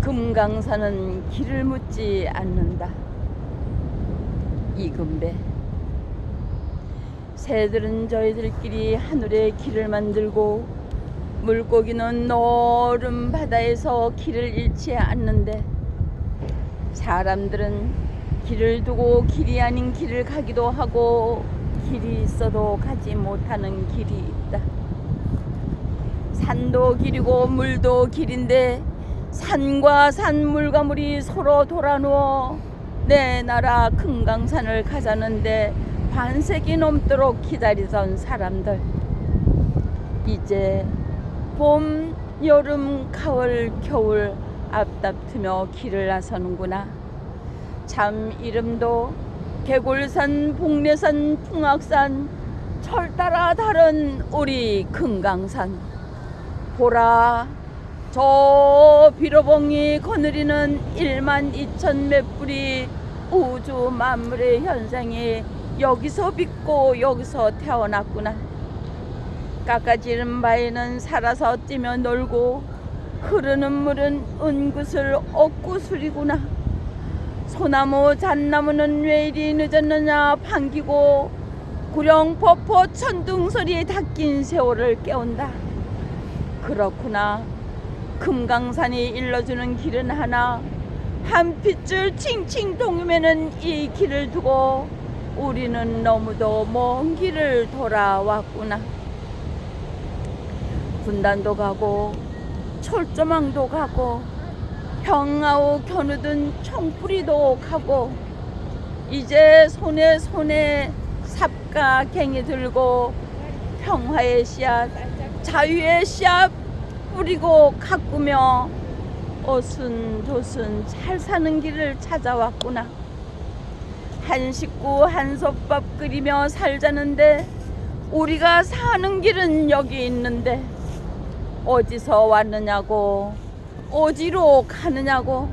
금강산은 길을 묻지 않는다. 이금배. 새들은 저희들끼리 하늘에 길을 만들고 물고기는 노른 바다에서 길을 잃지 않는데 사람들은 길을 두고 길이 아닌 길을 가기도 하고 길이 있어도 가지 못하는 길이 있다. 산도 길이고 물도 길인데 산과 산 물과 물이 서로 돌아누워 내 나라 금강산을 가자는데 반세기 넘도록 기다리던 사람들 이제 봄, 여름, 가을, 겨울 앞다투며 길을 나서는구나. 참 이름도 개골산, 복례산, 풍악산, 철 따라 다른 우리 금강산. 보라, 저 비로봉이 거느리는 1만 2천 몇 불이 우주 만물의 현상이 여기서 빛고 여기서 태어났구나. 깎아지른 바위는 살아서 뛰며 놀고 흐르는 물은 은구슬 옥구슬이구나. 소나무 잣나무는 왜 이리 늦었느냐 반기고 구령포포 천둥 소리에 닦인 세월을 깨운다. 그렇구나. 금강산이 일러주는 길은 하나 한 핏줄 칭칭 동음에는 이 길을 두고 우리는 너무도 먼 길을 돌아왔구나. 분단도 가고 철조망도 가고 평화우 겨누든 총뿌리도 가고 이제 손에 손에 삽과 갱이 들고 평화의 씨앗 자유의 씨앗 뿌리고 가꾸며 오순도순 잘 사는 길을 찾아왔구나 한 식구 한 솥밥 끓이며 살자는데 우리가 사는 길은 여기 있는데 어디서 왔느냐고 어디로 가느냐고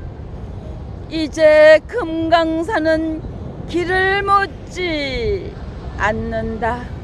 이제 금강산은 길을 묻지 않는다.